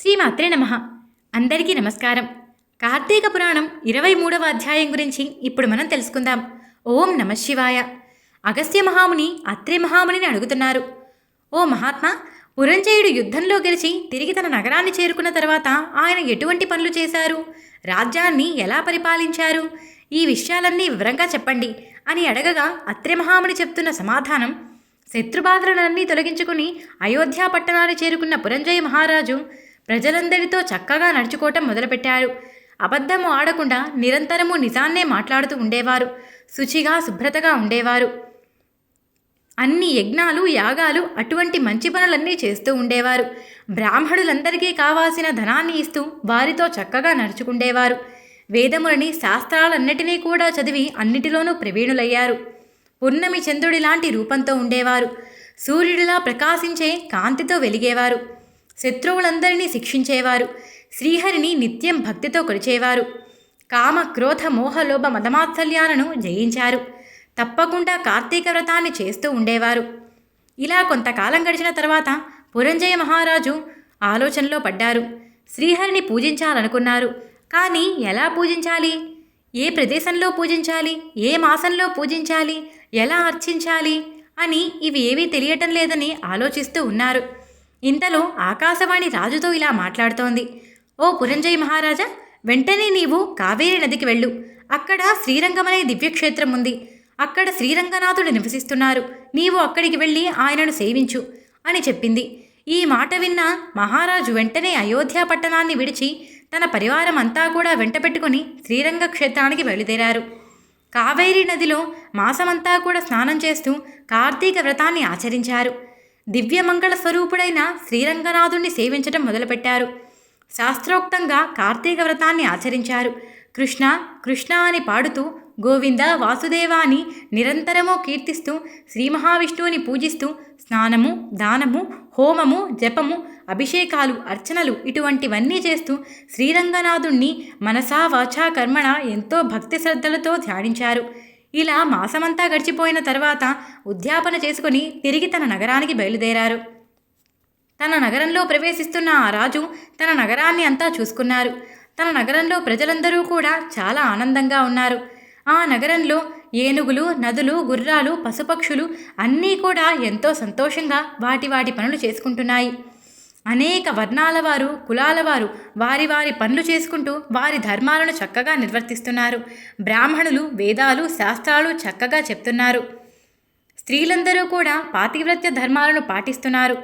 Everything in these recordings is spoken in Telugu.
శ్రీమాత్రే నమ. అందరికీ నమస్కారం. కార్తీక పురాణం ఇరవై మూడవ అధ్యాయం గురించి ఇప్పుడు మనం తెలుసుకుందాం. ఓం నమ శివాయ. అగస్త్య మహాముని అత్రే మహామునిని అడుగుతున్నారు. ఓ మహాత్మా పురంజయుడు యుద్ధంలో గెలిచి తిరిగి తన నగరాన్ని చేరుకున్న తర్వాత ఆయన ఎటువంటి పనులు చేశారు? రాజ్యాన్ని ఎలా పరిపాలించారు? ఈ విషయాలన్నీ వివరంగా చెప్పండి అని అడగగా అత్రి మహాముని చెప్తున్న సమాధానం శత్రుబాధలన్నీ తొలగించుకుని అయోధ్యా పట్టణాన్ని చేరుకున్న పురంజయ మహారాజు ప్రజలందరితో చక్కగా నడుచుకోవటం మొదలుపెట్టారు. అబద్ధము ఆడకుండా నిరంతరము నిజాన్నే మాట్లాడుతూ ఉండేవారు. శుచిగా శుభ్రతగా ఉండేవారు. అన్ని యజ్ఞాలు యాగాలు అటువంటి మంచి పనులన్నీ చేస్తూ ఉండేవారు. బ్రాహ్మణులందరికీ కావాల్సిన ధనాన్ని ఇస్తూ వారితో చక్కగా నడుచుకుండేవారు. వేదములని శాస్త్రాలన్నిటినీ కూడా చదివి అన్నిటిలోనూ ప్రవీణులయ్యారు. పున్నమి చంద్రుడి లాంటి రూపంతో ఉండేవారు. సూర్యుడిలా ప్రకాశించే కాంతితో వెలిగేవారు. శత్రువులందరినీ శిక్షించేవారు. శ్రీహరిని నిత్యం భక్తితో కొలిచేవారు. కామ క్రోధ మోహలోభ మదమాత్సల్యాలను జయించారు. తప్పకుండా కార్తీక వ్రతాన్ని చేస్తూ ఉండేవారు. ఇలా కొంతకాలం గడిచిన తర్వాత పురంజయ మహారాజు ఆలోచనలో పడ్డారు. శ్రీహరిని పూజించాలనుకున్నారు. కానీ ఎలా పూజించాలి? ఏ ప్రదేశంలో పూజించాలి? ఏ మాసంలో పూజించాలి? ఎలా అర్చించాలి? అని ఇవి ఏవీ తెలియటం లేదని ఆలోచిస్తూ ఉన్నారు. ఇంతలో ఆకాశవాణి రాజుతో ఇలా మాట్లాడుతోంది. ఓ పురంజయ్ మహారాజా వెంటనే నీవు కావేరి నదికి వెళ్ళు. అక్కడ శ్రీరంగమనే దివ్యక్షేత్రం ఉంది. అక్కడ శ్రీరంగనాథుడు నివసిస్తున్నారు. నీవు అక్కడికి వెళ్ళి ఆయనను సేవించు అని చెప్పింది. ఈ మాట విన్న మహారాజు వెంటనే అయోధ్య పట్టణాన్ని విడిచి తన పరివారం అంతా కూడా వెంటపెట్టుకుని శ్రీరంగ క్షేత్రానికి బయలుదేరారు. కావేరీ నదిలో మాసమంతా కూడా స్నానం చేస్తూ కార్తీక వ్రతాన్ని ఆచరించారు. దివ్యమంగళ స్వరూపుడైన శ్రీరంగనాథుణ్ణి సేవించడం మొదలుపెట్టారు. శాస్త్రోక్తంగా కార్తీక వ్రతాన్ని ఆచరించారు. కృష్ణ కృష్ణ అని పాడుతూ గోవింద వాసుదేవ అని నిరంతరము కీర్తిస్తూ శ్రీ మహావిష్ణువుని పూజిస్తూ స్నానము దానము హోమము జపము అభిషేకాలు అర్చనలు ఇటువంటివన్నీ చేస్తూ శ్రీరంగనాథుణ్ణి మనసా వాచా కర్మణ ఎంతో భక్తి శ్రద్ధలతో ధ్యానించారు. ఇలా మాసమంతా గడిచిపోయిన తర్వాత ఉద్యాపన చేసుకుని తిరిగి తన నగరానికి బయలుదేరారు. తన నగరంలో ప్రవేశిస్తున్న ఆ రాజు తన నగరాన్ని అంతా చూసుకున్నారు. తన నగరంలో ప్రజలందరూ కూడా చాలా ఆనందంగా ఉన్నారు. ఆ నగరంలో ఏనుగులు నదులు గుర్రాలు పశుపక్షులు అన్నీ కూడా ఎంతో సంతోషంగా వాటి వాటి పనులు చేసుకుంటున్నాయి. అనేక వర్ణాల వారు కులాల వారు వారి వారి పనులు చేసుకుంటూ వారి ధర్మాలను చక్కగా నిర్వర్తిస్తున్నారు. బ్రాహ్మణులు వేదాలు శాస్త్రాలు చక్కగా చెప్తున్నారు. స్త్రీలందరూ కూడా పాతివ్రత్య ధర్మాలను పాటిస్తున్నారు.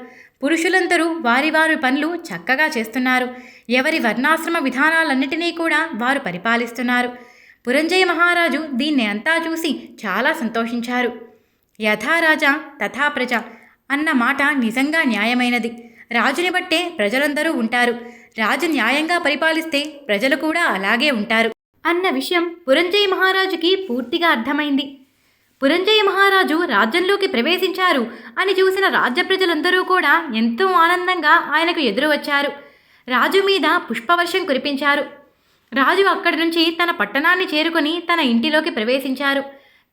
పురుషులందరూ వారి వారి పనులు చక్కగా చేస్తున్నారు. ఎవరి వర్ణాశ్రమ విధానాలన్నిటినీ కూడా వారు పరిపాలిస్తున్నారు. పురంజయ మహారాజు దీన్ని అంతా చూసి చాలా సంతోషించారు. యథారాజా తథా ప్రజ అన్న మాట నిజంగా న్యాయమైనది. రాజుని బట్టే ప్రజలందరూ ఉంటారు. రాజు న్యాయంగా పరిపాలిస్తే ప్రజలు కూడా అలాగే ఉంటారు. అన్న విషయం పురంజయ మహారాజుకి పూర్తిగా అర్థమైంది. పురంజయ మహారాజు రాజ్యంలోకి ప్రవేశించారు అని చూసిన రాజ్య ప్రజలందరూ కూడా ఎంతో ఆనందంగా ఆయనకు ఎదురు వచ్చారు రాజు మీద పుష్పవర్షం కురిపించారు. రాజు అక్కడి నుంచి తన పట్టణాన్ని చేరుకొని తన ఇంటిలోకి ప్రవేశించారు.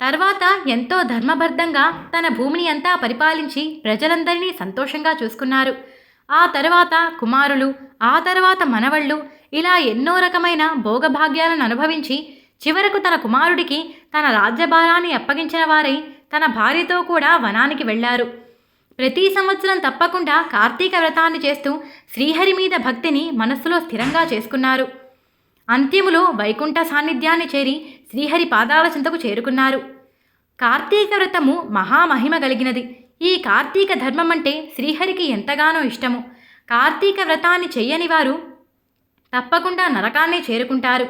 తర్వాత ఎంతో ధర్మబద్ధంగా తన భూమిని అంతా పరిపాలించి ప్రజలందరినీ సంతోషంగా చూసుకున్నారు. ఆ తర్వాత కుమారులు ఆ తర్వాత మనవళ్ళు ఇలా ఎన్నో రకమైన భోగభాగ్యాలను అనుభవించి చివరకు తన కుమారుడికి తన రాజ్యభారాన్ని అప్పగించిన వారై తన భార్యతో కూడా వనానికి వెళ్ళారు. ప్రతి సంవత్సరం తప్పకుండా కార్తీక వ్రతాన్ని చేస్తూ శ్రీహరి మీద భక్తిని మనస్సులో స్థిరంగా చేసుకున్నారు. అంత్యములో వైకుంఠ సాన్నిధ్యాన్ని చేరి శ్రీహరి పాదాల చింతకు చేరుకున్నారు. కార్తీక వ్రతము మహామహిమ కలిగినది. ఈ కార్తీక ధర్మం అంటే శ్రీహరికి ఎంతగానో ఇష్టము. కార్తీక వ్రతాన్ని చెయ్యని వారు తప్పకుండా నరకాన్నే చేరుకుంటారు.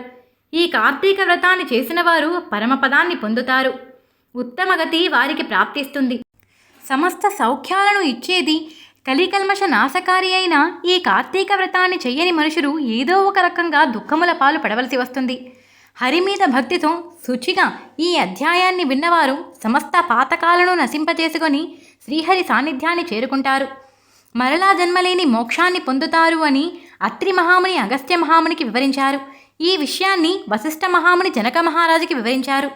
ఈ కార్తీక వ్రతాన్ని చేసిన వారు పరమపదాన్ని పొందుతారు. ఉత్తమగతి వారికి ప్రాప్తిస్తుంది. సమస్త సౌఖ్యాలను ఇచ్చేది కలికల్మష నాశకారి అయిన ఈ కార్తీక వ్రతాన్ని చెయ్యని మనుషులు ఏదో ఒక రకంగా దుఃఖముల పాలు పడవలసి వస్తుంది. హరి మీద భక్తితో శుచిగా ఈ అధ్యాయాన్ని విన్నవారు సమస్త పాతకాలను నశింపజేసుకొని శ్రీహరి సాన్నిధ్యాన్ని చేరుకుంటారు. మరలా జన్మలేని మోక్షాన్ని పొందుతారు అని అత్రి మహాముని అగస్త్య మహామునికి వివరించారు. ఈ విషయాన్ని వశిష్ఠ మహాముని జనక మహారాజుకి వివరించారు.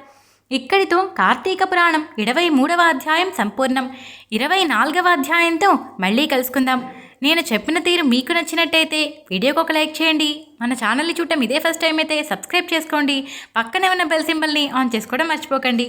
ఇక్కడితో కార్తీక పురాణం ఇరవై మూడవ అధ్యాయం సంపూర్ణం. ఇరవై నాలుగవ అధ్యాయంతో మళ్ళీ కలుసుకుందాం. నేను చెప్పిన తీరు మీకు నచ్చినట్టయితే వీడియోకి ఒక లైక్ చేయండి. మన ఛానల్ని చూడటం ఇదే ఫస్ట్ టైం అయితే సబ్స్క్రైబ్ చేసుకోండి. పక్కనే ఉన్న బెల్ సింబల్ని ఆన్ చేసుకోవడం మర్చిపోకండి.